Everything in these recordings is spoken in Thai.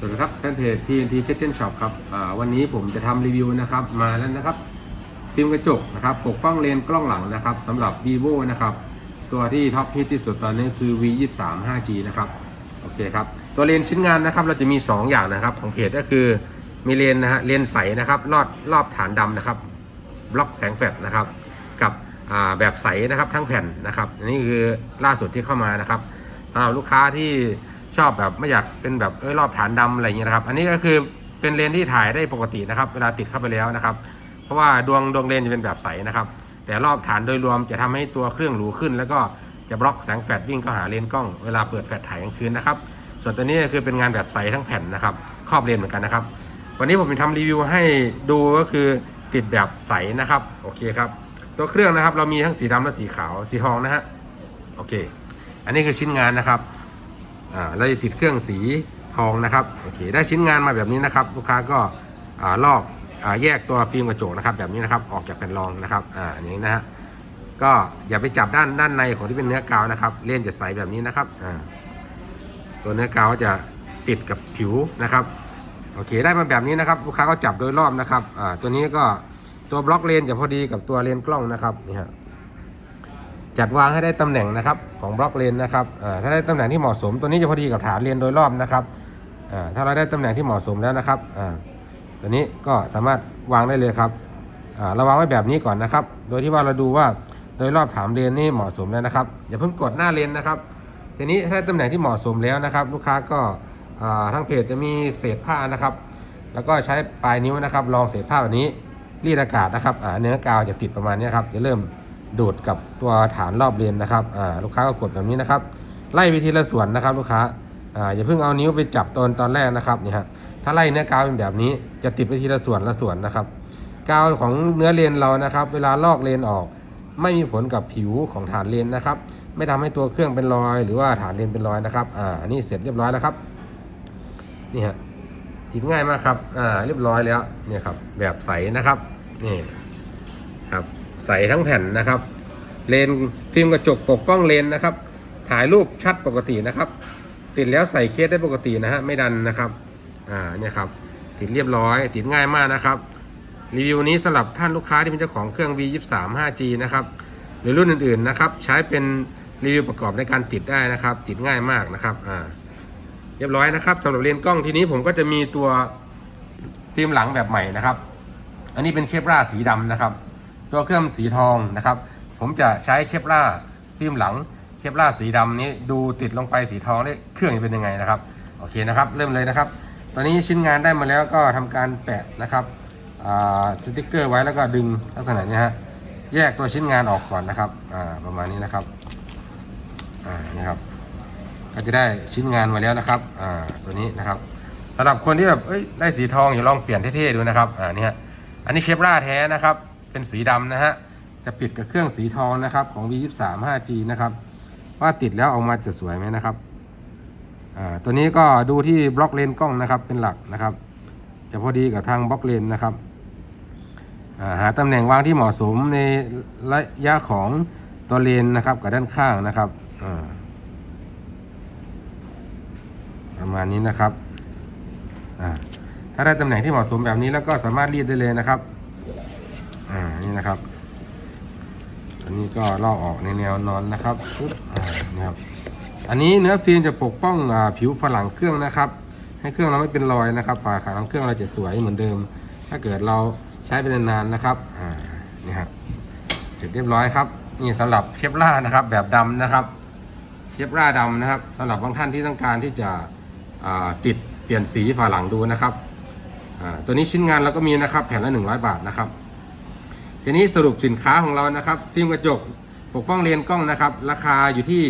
สวัสดีครับแฟนเพจ TNT Kitchen Shop ครับวันนี้ผมจะทำรีวิวนะครับมาแล้วนะครับฟิล์มกระจกนะครับปกป้องเลนกล้องหลังนะครับสำหรับ vivo นะครับตัวที่ท็อปฮิตที่สุดตอนนี้คือ V 2 3 5G นะครับโอเคครับตัวเลนชิ้นงานนะครับเราจะมี 2 อย่างนะครับของเพจก็คือมีเลนนะฮะเลนใสนะครับรอดรอบฐานดำนะครับบล็อกแสงแฟลชนะครับกับแบบใสนะครับทั้งแผ่นนะครับอันนี่คือล่าสุดที่เข้ามานะครับสำหรับลูกค้าที่ ชอบแบบไม่อยากเป็นแบบเอ้ยรอบฐานดำอะไรอย่างเงี้ยนะครับ อันนี้ก็คือเป็นเลนส์ที่ถ่ายได้ปกตินะครับ เวลาติดเข้าไปแล้วนะครับ เพราะว่าดวงดวงเลนส์จะเป็นแบบใสนะครับ แต่รอบฐานโดยรวมจะทำให้ตัวเครื่องหรูขึ้น แล้วก็จะบล็อกแสงแฟลชวิ่งเข้าหาเลนส์กล้องเวลาเปิดแฟลชถ่ายกลางคืนนะครับ ส่วนตัวนี้ก็คือเป็นงานแบบใสทั้งแผ่นนะครับ ครอบเลนส์เหมือนกันนะครับ วันนี้ผมจะทำรีวิวให้ดูก็คือติดแบบใสนะครับ โอเคครับ ตัวเครื่องนะครับเรามีทั้งสีดำและสีขาว สีทองนะฮะ โอเค อันนี้คือชิ้นงานนะครับ อ่าเราจะติดเครื่องสีทองนะครับโอเคได้ชิ้นงานมาแบบนี้นะครับ ลูกค้าก็อ่าลอกอ่าแยกตัวฟิล์มกระจกนะครับ แบบนี้นะครับออกจากแผ่นรองนะครับอ่าอย่างนี้นะฮะก็อย่าไปจับด้านด้านในของที่เป็นเนื้อกาวนะครับ เล่นจะใสแบบนี้นะครับอ่าตัวเนื้อกาวจะติดกับผิวนะครับโอเคได้มาแบบนี้นะครับลูกค้าก็จับโดยรอบนะครับอ่าตัวนี้ก็ตัวบล็อกเลนจะพอดีกับตัวเลนกล้องนะครับนี่ฮะ จัดวางให้ได้ตำแหน่งนะครับของบล็อกเลนนะครับอ่าถ้าได้ตำแหน่งที่เหมาะสม ตัวนี้จะพอดีกับฐานเลนโดยรอบนะครับอ่าถ้าเราได้ตำแหน่งที่เหมาะสมแล้วนะครับอ่าตัวนี้ก็สามารถวางได้เลยครับอ่าเราวางไว้แบบนี้ก่อนนะครับ โดยที่ว่าเราดูว่าโดยรอบฐานเลนนี่เหมาะสมแล้วนะครับอย่าเพิ่งกดหน้าเลนนะครับทีนี้ถ้าได้ตำแหน่งที่เหมาะสมแล้วนะครับ ลูกค้าก็อ่าทางเพจจะมีเศษผ้านะครับ แล้วก็ใช้ปลายนิ้วนะครับรองเศษผ้าแบบนี้รีดอากาศนะครับเนื้อกาวจะติดประมาณนี้ครับจะเริ่ม ดูดกับตัวฐานรอบเลนนะครับอ่าลูกค้าก็กดแบบนี้นะครับ ไล่ไปทีละส่วนนะครับ ลูกค้าอ่าอย่าเพิ่งเอานิ้วไปจับตอนตอนแรกนะครับนี่ฮะถ้าไล่เนื้อกาวเป็นแบบนี้จะติดไปทีละส่วนละส่วนนะครับ กาวของเนื้อเลนเรานะครับ เวลาลอกเลนออก ไม่มีผลกับผิวของฐานเลนนะครับ ไม่ทำให้ตัวเครื่องเป็นรอย หรือว่าฐานเลนเป็นรอยนะครับอ่านนี้เสร็จเรียบร้อยแล้วครับนี่ฮะติดง่ายมากครับ อ่า เรียบร้อยแล้ว เนี่ยครับ แบบใสนะครับ นี่ ครับ ใสทั้งแผ่นนะครับ เลนฟิล์มกระจกปกป้องเลนนะครับ ถ่ายรูปชัดปกตินะครับ ติดแล้วใส่เคสได้ปกตินะฮะไม่ดันนะครับอ่าเนี่ยครับติดเรียบร้อย ติดง่ายมากนะครับรีวิวนี้สำหรับท่านลูกค้าที่เป็นเจ้าของเครื่อง V23 5G นะครับหรือรุ่นอื่นๆนะครับ ใช้เป็นรีวิวประกอบในการติดได้นะครับ ติดง่ายมากนะครับอ่าเรียบร้อยนะครับสำหรับเลนส์กล้องทีนี้ผมก็จะมีตัวฟิล์มหลังแบบใหม่นะครับ อันนี้เป็นเคปราสีดำนะครับ ตัวเครื่องสีทองนะครับ ผมจะใช้เคปราฟิล์มหลังเคปราสีดำนี้ดูติดลงไปสีทองได้เครื่องจะเป็นยังไงนะครับโอเคนะครับ เริ่มเลยนะครับ ตอนนี้ชิ้นงานได้มาแล้วก็ทำการแปะนะครับสติกเกอร์ไว้แล้วก็ดึงลักษณะนี้ฮะแยกตัวชิ้นงานออกก่อนนะครับประมาณนี้นะครับนี่ครับก็จะได้ชิ้นงานมาแล้วนะครับตัวนี้นะครับสำหรับคนที่แบบได้สีทองอย่าลองเปลี่ยนเท่ๆดูนะครับอ่านี่ฮะอันนี้เคปราแท้นะครับ เป็นสีดำนะฮะ จะปิดกับเครื่องสีทองนะครับของ V23 5G นะครับ ว่าติดแล้วออกมาจะสวยไหมนะครับ อ่า ตัวนี้ก็ดูที่บล็อกเลนกล้องนะครับเป็นหลักนะครับ จะพอดีกับทางบล็อกเลนนะครับ อ่า หาตำแหน่งวางที่เหมาะสมในระยะของตัวเลนนะครับกับด้านข้างนะครับ อ่า ประมาณนี้นะครับ อ่าถ้าได้ตำแหน่งที่เหมาะสมแบบนี้แล้วก็สามารถรีดได้เลยนะครับ อ่านี่นะครับอันนี้ก็ลอกออกในแนวนอนนะครับปึ๊บอ่านี่ครับอันนี้เนื้อฟิล์มจะปกป้องอ่าผิวฝาหลังเครื่องนะครับ ให้เครื่องเราไม่เป็นรอยนะครับฝาขาหลังเครื่องเราจะสวยเหมือนเดิม ถ้าเกิดเราใช้ไปนานๆนะครับอ่านี่ครับเสร็จเรียบร้อยครับนี่สำหรับเคปล่านะครับ แบบดำนะครับเคปล่าดำนะครับสำหรับบางท่านที่ต้องการที่จะติดเปลี่ยนสีฝาหลังดูนะครับอ่าตัวนี้ชิ้นงานเราก็มีนะครับ แผ่นละ100 บาทนะครับ ทีนี้สรุปสินค้าของเรานะครับฟิล์มกระจกปกป้องเลนส์กล้องนะครับ ราคาอยู่ที่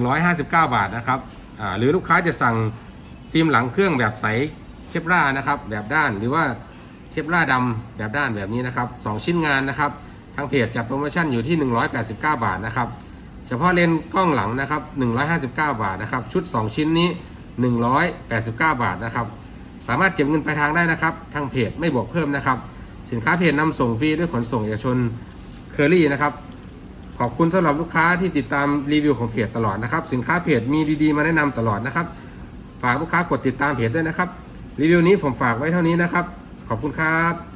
159 บาทนะครับหรือลูกค้าจะสั่งฟิล์มหลังเครื่องแบบใสเคปล่านะครับแบบด้านหรือว่าเคปล่าดำแบบด้านแบบนี้นะครับสองชิ้นงานนะครับ ทางเพจจัดโปรโมชั่นอยู่ที่ 189 บาทนะครับเฉพาะเลนส์กล้องหลังนะครับ 159 บาทนะครับ ชุด 2 ชิ้นนี้ 189 บาทนะครับ สามารถเก็บเงินปลายทางได้นะครับ ทางเพจไม่บวกเพิ่มนะครับ สินค้าเพจนำส่งฟรีด้วยขนส่งเอกชนเคอรี่นะครับ ขอบคุณสำหรับลูกค้าที่ติดตามรีวิวของเพจตลอดนะครับ สินค้าเพจมีดีๆมาแนะนำตลอดนะครับฝฝากลูกค้ากดติดตามเพจด้วยนะครับ รีวิวนี้ผมฝากไว้เท่านี้นะครับ ขอบคุณครับ